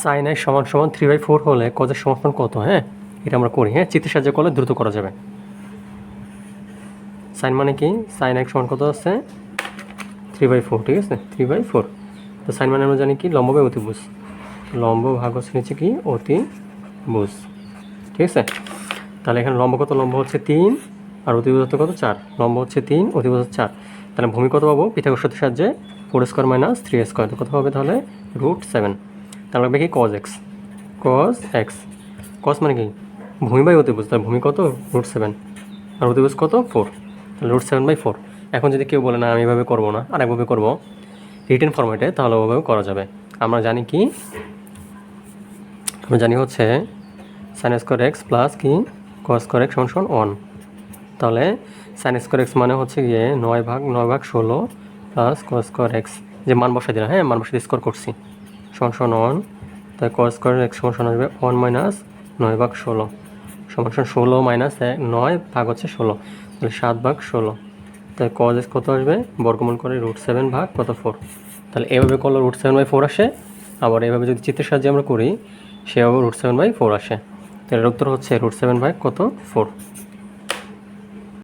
Sine x সমান সমান three by four হলে কজের সমাধান কত হ্যাঁ? এটা আমরা করি হ্যাঁ? চিত্রের সাহায্যে করলে দ্রুত করা যাবে। সাইন মানে কি? সাইন এক্স সমান কত আছে? থ্রি বাই ফোর ঠিক আছে? থ্রি বাই ফোর তো সাইন মানে আমরা জানি কি? লম্ব বাই অতিভুজ। লম্ব ভাগ হচ্ছে নিচে কি? অতিভুজ। ঠিক আছে? তাহলে এখানে লম্ব কত? লম্ব হচ্ছে তিন, আর অতিভুজ কত? চার। লম্ব হচ্ছে তিন, অতিভুজ হচ্ছে চার। তাহলে ভূমি কত পাবো? পিথাগোর সাহায্যে four square minus three square কত হবে তাহলে? রুট সেভেন তাহলে লাগবে কি? Cos x cos x cos মানে কি? ভূমি বাই অতিভুজ। তাহলে ভূমি কত? রুট সেভেন আর অতিভুজ কত? ফোর তাহলে রুট সেভেন বাই ফোর এখন যদি কেউ বলে, না, আমি এভাবে করব না, আর একভাবে করব রিটেন ফর্মেটে তাহলে ওভাবে করা যাবে। আমরা জানি কি? আমরা জানি হচ্ছে সাইন স্কোয়ার এক্স প্লাস কি? কস স্কোয়ার এক্স সমান ওয়ান তাহলে সাইন স্কোয়ার এক্স মানে হচ্ছে গিয়ে নয় ভাগ নয় ভাগ ষোলো প্লাস কস স্কোয়ার এক্স যে মান বসাই দিলাম হ্যাঁ মান বসাই স্কোয়ার করছি। সমান ওয়ান, তাই কস স্কোয়ার এক্স সমান আসবে ওয়ান মাইনাস নয় ভাগ ষোলো। সমান ষোলো মাইনাস এক, নয় ভাগ হচ্ছে ষোলো, তাহলে সাত ভাগ ষোলো। তাই কজ এক্স কত আসবে? বর্গমূল করে রুট সেভেন ভাগ কত ফোর তাহলে এভাবে করলে রুট সেভেন বাই ফোর আসে, আবার এভাবে যদি চিত্রের সাহায্যে আমরা করি, সেভাবে রুট সেভেন বাই ফোর আসে। তাহলে উত্তর হচ্ছে রুট সেভেন বাই কত? ফোর